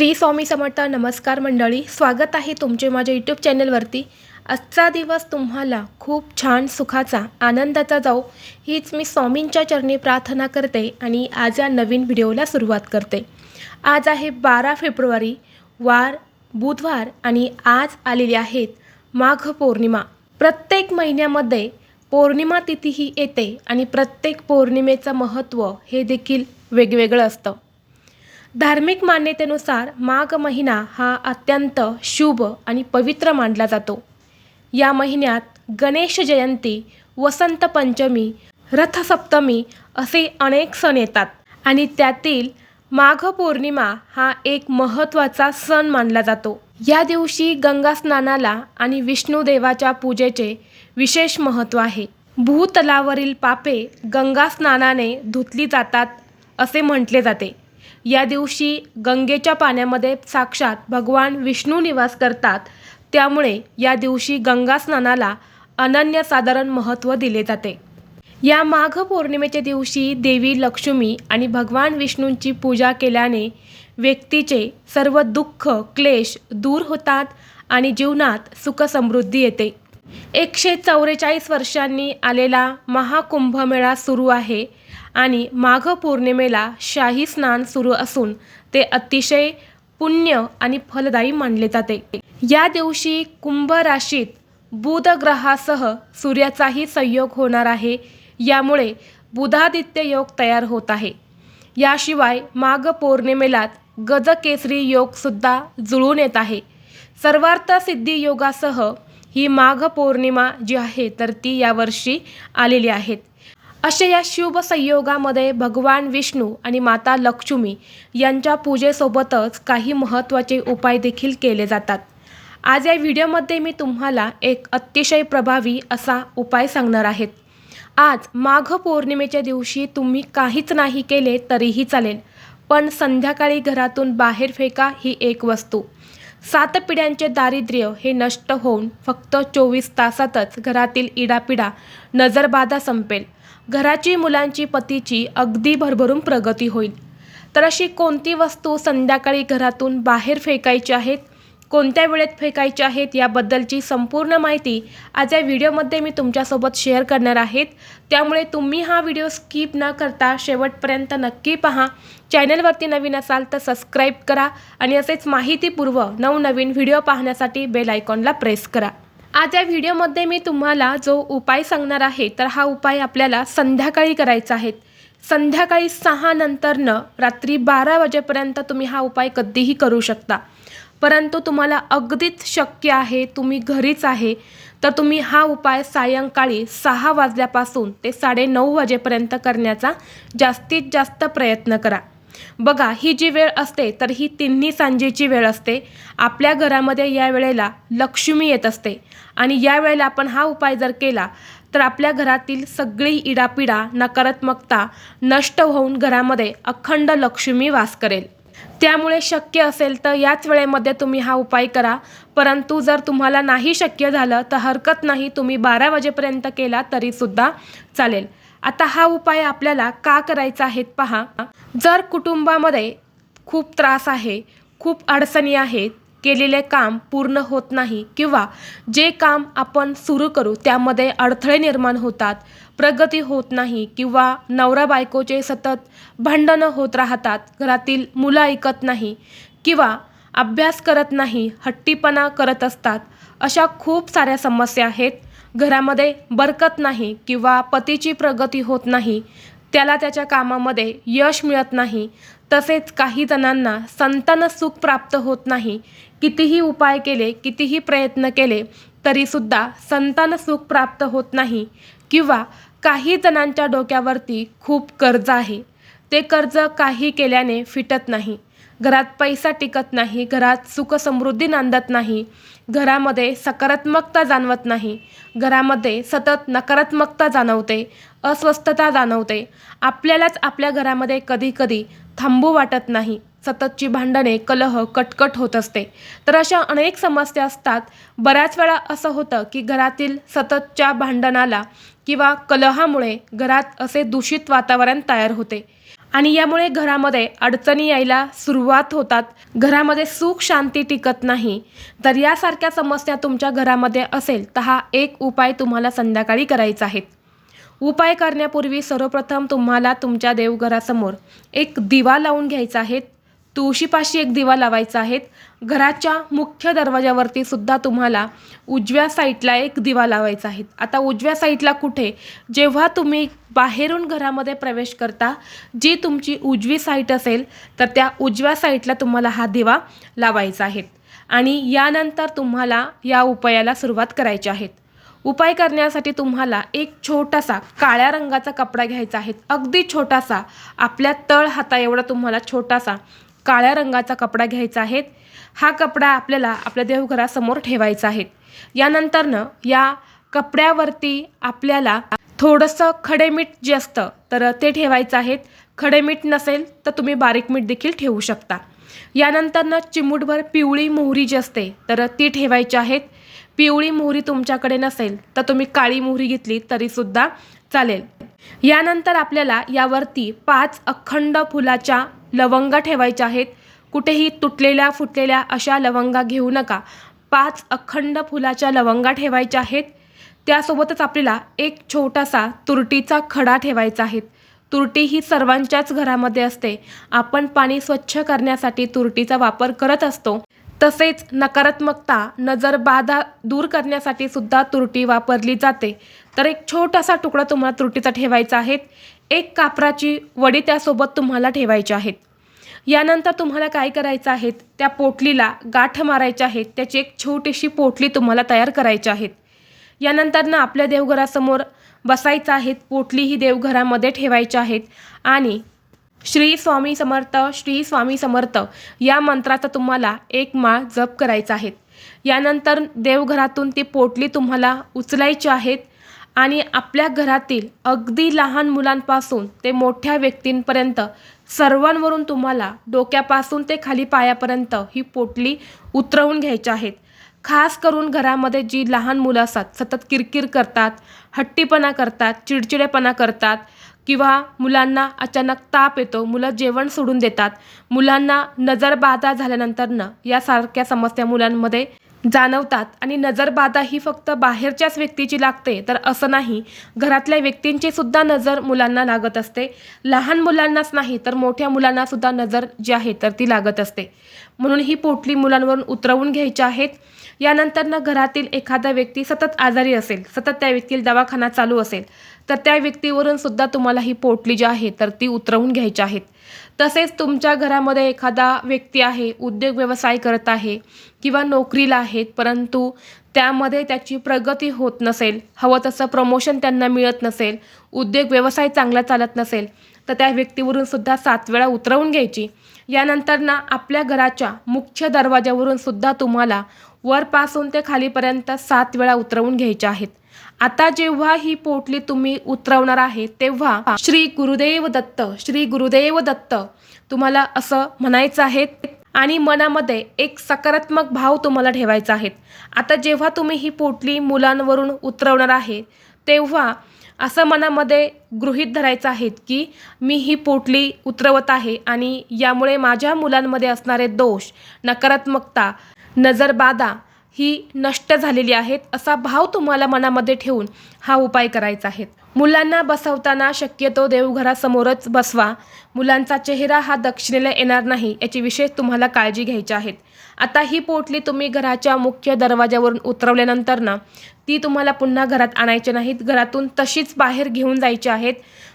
श्री स्वामी समर्थ नमस्कार मंडळी स्वागत आहे तुमचे माझ्या यूट्यूब चॅनलवरती आजचा दिवस तुम्हाला खूप छान सुखाचा आनंदाचा जाऊ हीच मी स्वामींच्या चरणी प्रार्थना करते आणि आज या नवीन व्हिडिओला सुरुवात करते. आज आहे बारा फेब्रुवारी वार बुधवार आणि आज आलेली आहेत माघ पौर्णिमा. प्रत्येक महिन्यामध्ये पौर्णिमा तिथी ही येते आणि प्रत्येक पौर्णिमेचं महत्त्व हे देखील वेगवेगळं असतं. धार्मिक मान्यतेनुसार माघ महिना हा अत्यंत शुभ आणि पवित्र मानला जातो. या महिन्यात गणेश जयंती वसंत पंचमी रथसप्तमी असे अनेक सण येतात आणि त्यातील माघ पौर्णिमा हा एक महत्त्वाचा सण मानला जातो. या दिवशी गंगा स्नानाला आणि विष्णुदेवाच्या पूजेचे विशेष महत्त्व आहे. भूतलावरील पापे गंगा स्नानाने धुतली जातात असे म्हटले जाते. या दिवशी गंगेच्या पाण्यामध्ये साक्षात भगवान विष्णू निवास करतात. त्यामुळे या दिवशी गंगा स्नानाला अनन्यसाधारण महत्त्व दिले जाते. या माघ पौर्णिमेच्या दिवशी देवी लक्ष्मी आणि भगवान विष्णूंची पूजा केल्याने व्यक्तीचे सर्व दुःख क्लेश दूर होतात आणि जीवनात सुखसमृद्धी येते. एकशे चौवेचाळीस वर्षांनी आलेला महाकुंभमेळा सुरू आहे. आणि माघ पौर्णिमेला शाही स्नान सुरू असून ते अतिशय पुण्य आणि फलदायी मानले जाते. या दिवशी कुंभ राशीत बुध ग्रहासह सूर्याचाही संयोग होणार आहे. यामुळे बुधादित्य योग तयार होत आहे. याशिवाय माघ पौर्णिमेलाच गजकेसरी योगसुद्धा जुळून येत आहे. सर्वार्थ सिद्धी योगासह ही माघ पौर्णिमा जी आहे तर ती यावर्षी आलेली आहेत अशा या शुभ संयोगामध्ये भगवान विष्णू आणि माता लक्ष्मी यांच्या पूजेसोबतच काही महत्त्वाचे उपाय देखील केले जातात. आज या व्हिडिओमध्ये मी तुम्हाला एक अतिशय प्रभावी असा उपाय सांगणार आहेत आज माघ पौर्णिमेच्या दिवशी तुम्ही काहीच नाही केले तरीही चालेल पण संध्याकाळी घरातून बाहेर फेका ही एक वस्तू. सात पिढ्यांचे दारिद्र्य हे नष्ट होऊन फक्त चोवीस तासातच घरातील इडापिडा नजरबाधा संपेल. घराची मुलांची पतीची अगदी भरभरून प्रगती होईल. तर अशी कोणती वस्तू संध्याकाळी घरातून बाहेर फेकायची आहेत? कोणत्या वेळेत फेकायच्या आहेत? याबद्दलची संपूर्ण माहिती आज या व्हिडिओमध्ये मी तुमच्यासोबत शेअर करणार आहेत. त्यामुळे तुम्ही हा व्हिडिओ स्किप न करता शेवटपर्यंत नक्की पहा. चॅनलवरती नवीन असाल तर सबस्क्राईब करा आणि असेच माहितीपूर्व नवनवीन व्हिडिओ पाहण्यासाठी बेल आयकॉनला प्रेस करा. आज या व्हिडिओमध्ये मी तुम्हाला जो उपाय सांगणार आहे तर हा उपाय आपल्याला संध्याकाळी करायचा आहे. संध्याकाळी सहा नंतरनं रात्री बारा वाजेपर्यंत तुम्ही हा उपाय कधीही करू शकता. परंतु तुम्हाला अगदीच शक्य आहे तुम्ही घरीच आहे तर तुम्ही हा उपाय सायंकाळी सहा वाजल्यापासून ते साडेनऊ वाजेपर्यंत करण्याचा जास्तीत जास्त प्रयत्न करा. बघा ही जी वेळ असते तर ही तिन्ही सांजेची वेळ असते. आपल्या घरामध्ये या वेळेला लक्ष्मी येत असते. आणि या वेळेला आपण हा उपाय जर केला तर आपल्या घरातील सगळी इडापिडा नकारात्मकता नष्ट होऊन घरामध्ये अखंड लक्ष्मी वास करेल. त्यामुळे शक्य असेल तर याच वेळेमध्ये तुम्ही हा उपाय करा. परंतु जर तुम्हाला नाही शक्य झालं तर हरकत नाही तुम्ही बारा वाजेपर्यंत केला तरीसुद्धा चालेल. आता हा उपाय आपल्याला का करायचा आहेत पहा. जर कुटुंबामध्ये खूप त्रास आहे खूप अडचणी आहेत केलेले काम पूर्ण होत नाही किंवा जे काम आपण सुरू करू त्यामध्ये अडथळे निर्माण होतात प्रगती होत नाही किंवा नवरा बायकोचे सतत भांडणं होत राहतात घरातील मुलं ऐकत नाही किंवा अभ्यास करत नाही हट्टीपणा करत असतात अशा खूप साऱ्या समस्या आहेत. घरामध्ये बरकत नाही किंवा पतीची प्रगती होत नाही त्याला त्याच्या कामामध्ये यश मिळत नाही तसेच काही जणांना संतान सुख प्राप्त होत नाही. कितीही उपाय केले कितीही प्रयत्न केले तरीसुद्धा संतान सुख प्राप्त होत नाही किंवा काही जणांच्या डोक्यावरती खूप कर्ज आहे. ते कर्ज काही केल्याने फिटत नाही. घरात पैसा टिकत नाही घरात सुखसमृद्धी नांदत नाही घरामध्ये सकारात्मकता जाणवत नाही. घरामध्ये सतत नकारात्मकता जाणवते अस्वस्थता जाणवते. आपल्यालाच आपल्या घरामध्ये कधीकधी थांबू वाटत नाही. सततची भांडणे कलह कटकट होत असते. तर अशा अनेक समस्या असतात. बऱ्याच वेळा असं होतं की घरातील सततच्या भांडणाला किंवा कलहामुळे घरात असे दूषित वातावरण तयार होते. आणि यामुळे घरामध्ये अडचणी यायला सुरुवात होतात. घरामध्ये सुख शांती टिकत नाही. तर यासारख्या समस्या तुमच्या घरामध्ये असेल तर हा एक उपाय तुम्हाला संध्याकाळी करायचा आहे. उपाय करण्यापूर्वी सर्वप्रथम तुम्हाला तुमच्या देवघरासमोर एक दिवा लावून घ्यायचा आहे. तुळशीपाशी एक दिवा लावायचा आहे. घराच्या मुख्य दरवाजावरती सुद्धा तुम्हाला उजव्या साईडला एक दिवा लावायचा आहे. आता उजव्या साईडला कुठे? जेव्हा तुम्ही बाहेरून घरामध्ये प्रवेश करता जी तुमची उजवी साईट असेल तर त्या उजव्या साईडला तुम्हाला हा दिवा लावायचा आहे. आणि यानंतर तुम्हाला या उपायाला सुरुवात करायची आहे. उपाय करण्यासाठी तुम्हाला एक छोटासा काळ्या रंगाचा कपडा घ्यायचा आहे. अगदी छोटासा आपल्या तळ हाता एवढा तुम्हाला छोटासा काळ्या रंगाचा कपडा घ्यायचा आहे. हा कपडा आपल्याला आपल्या देवघरासमोर ठेवायचा आहे. यानंतरनं या कपड्यावरती आपल्याला थोडंसं खडे मीठ जे असतं तर ते ठेवायचं आहे. खडे मीठ नसेल तर तुम्ही बारीक मीठ देखील ठेवू शकता. यानंतरनं चिमूटभर पिवळी मोहरी जी असते तर ती ठेवायची आहेत पिवळी मोहरी तुमच्याकडे नसेल तर तुम्ही काळी मोहरी घेतली तरीसुद्धा चालेल. यानंतर आपल्याला यावरती पाच अखंड फुलाच्या लवंगा ठेवायच्या आहेत. कुठेही तुटलेल्या फुटलेल्या अशा लवंगा घेऊ नका. पाच अखंड फुलाच्या लवंगा ठेवायच्या आहेत. त्यासोबतच आपल्याला एक छोटासा तुरटीचा खडा ठेवायचा आहे. तुरटी ही सर्वांच्याच घरामध्ये असते. आपण पाणी स्वच्छ करण्यासाठी तुरटीचा वापर करत असतो. तसेच नकारात्मकता नजर बाधा दूर करण्यासाठी सुद्धा तुरटी वापरली जाते. तर एक छोटासा तुकडा तुम्हाला तुरटीचा ठेवायचा आहे. एक कापराची वडी त्यासोबत तुम्हाला ठेवायची आहेत यानंतर तुम्हाला काय करायचं आहेत त्या पोटलीला गाठ मारायच्या आहेत त्याची एक छोटीशी पोटली तुम्हाला तयार करायची आहेत यानंतर ना आपल्या देवघरासमोर बसायचं आहेत पोटली ही देवघरामध्ये ठेवायच्या आहेत आणि श्री स्वामी समर्थ श्री स्वामी समर्थ या मंत्राचा तुम्हाला एक माळ जप करायचा आहे. यानंतर देवघरातून ती पोटली तुम्हाला उचलायची आहेत आणि आपल्या घरातील अगदी लहान मुलांपासून ते मोठ्या व्यक्तींपर्यंत सर्वांवरून तुम्हाला डोक्यापासून ते खाली पायापर्यंत ही पोटली उतरवून घ्यायची आहेत. खास करून घरामध्ये जी लहान मुलं असतात सतत किरकिर करतात हट्टीपणा करतात चिडचिडेपणा करतात किंवा मुलांना अचानक ताप येतो मुलं जेवण सोडून देतात मुलांना नजरबाधा झाल्यानंतरनं यासारख्या समस्या मुलांमध्ये जाणवतात. आणि नजरबाधा ही फक्त बाहेरच्याच व्यक्तीची लागते तर असं नाही. घरातल्या व्यक्तींची सुद्धा नजर मुलांना लागत असते. लहान मुलांनाच नाही तर मोठ्या मुलांना सुद्धा नजर जी आहे तर ती लागत असते. म्हणून ही पोटली मुलांवरून उतरवून घ्यायची आहेत. यानंतरनं घरातील एखादा व्यक्ती सतत आजारी असेल सतत त्या व्यक्तीला दवाखाना चालू असेल तर त्या व्यक्तीवरून सुद्धा तुम्हाला ही पोटली जी आहे तर ती उतरवून घ्यायची आहेत. तसेच तुमच्या घरामध्ये एखादा व्यक्ती आहे उद्योग व्यवसाय करत आहे किंवा नोकरीला आहेत परंतु त्यामध्ये त्याची प्रगती होत नसेल हवं तसं प्रमोशन त्यांना मिळत नसेल उद्योग व्यवसाय चांगला चालत नसेल तर त्या व्यक्तीवरून सुद्धा सात वेळा उतरवून घ्यायची. यानंतर ना आपल्या घराच्या मुख्य दरवाजावरून सुद्धा तुम्हाला वरपासून ते खालीपर्यंत सात वेळा उतरवून घ्यायच्या आहेत. आता जेव्हा ही पोटली तुम्ही उतरवणार आहे तेव्हा श्री गुरुदेव दत्त श्री गुरुदेव दत्त तुम्हाला असं म्हणायचं आहे आणि मनामध्ये एक सकारात्मक भाव तुम्हाला ठेवायचा आहे. आता जेव्हा तुम्ही ही पोटली मुलांवरून उतरवणार आहे तेव्हा असं मनामध्ये गृहीत धरायचं आहेत की मी ही पोटली उतरवत आहे आणि यामुळे माझ्या मुलांमध्ये असणारे दोष नकारात्मकता नजरबाधा ही नष्ट झालेली आहेत असा भाव तुम्हाला मनामध्ये ठेवून हा उपाय करायचा आहे. मुलांना बसवताना शक्यतो देवघरासमोरच बसवा. मुलांचा चेहरा हा दक्षिणेला येणार नाही याची विशेष तुम्हाला काळजी घ्यायची आहेत आता ही पोटली तुम्ही घराच्या मुख्य दरवाजावरून उतरवल्यानंतर ना ती तुम्हाला पुन्हा घरात आणायची नाहीत. घरातून तशीच बाहेर घेऊन जायची आहेत.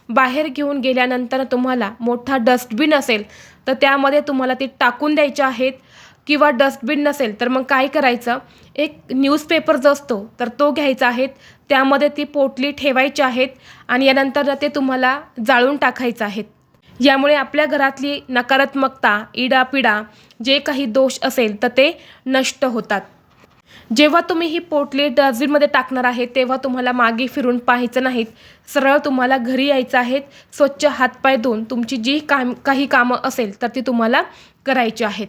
बाहेर घेऊन गेल्यानंतर तुम्हाला मोठा डस्टबिन असेल तर त्यामध्ये तुम्हाला ती टाकून द्यायची आहेत. किंवा डस्टबिन नसेल तर मग काय करायचं? एक न्यूजपेपर जो असतो तर तो घ्यायचा आहे. त्यामध्ये ती पोटली ठेवायची आहेत आणि यानंतर ते तुम्हाला जाळून टाकायचं आहेत. यामुळे आपल्या घरातली नकारात्मकता इडापिडा जे काही दोष असेल तर ते नष्ट होतात. जेव्हा तुम्ही ही पोटली डस्टबिनमध्ये टाकणार आहे तेव्हा तुम्हाला मागे फिरून पाहायचं नाहीत. सरळ तुम्हाला घरी यायचं आहे. स्वच्छ हातपाय धुवून तुमची जी काम काही कामं असेल तर ती तुम्हाला करायची आहेत.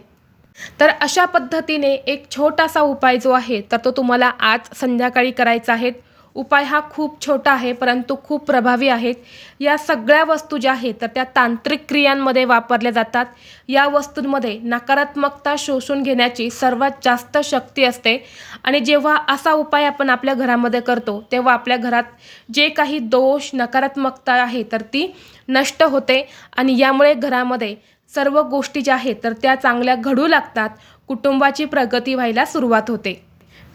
तर अशा पद्धतीने एक छोटासा उपाय जो आहे तर तो तुम्हाला आज संध्याकाळी करायचा आहे. उपाय हा खूप छोटा आहे परंतु खूप प्रभावी आहेत या सगळ्या वस्तू ज्या आहेत तर त्या तांत्रिक क्रियांमध्ये वापरल्या जातात. या वस्तूंमध्ये नकारात्मकता शोषून घेण्याची सर्वात जास्त शक्ती असते. आणि जेव्हा असा उपाय आपण आपल्या घरामध्ये करतो तेव्हा आपल्या घरात जे काही दोष नकारात्मकता आहे तर ती नष्ट होते. आणि यामुळे घरामध्ये सर्व गोष्टी ज्या आहेत तर त्या चांगल्या घडू लागतात. कुटुंबाची प्रगती व्हायला सुरुवात होते.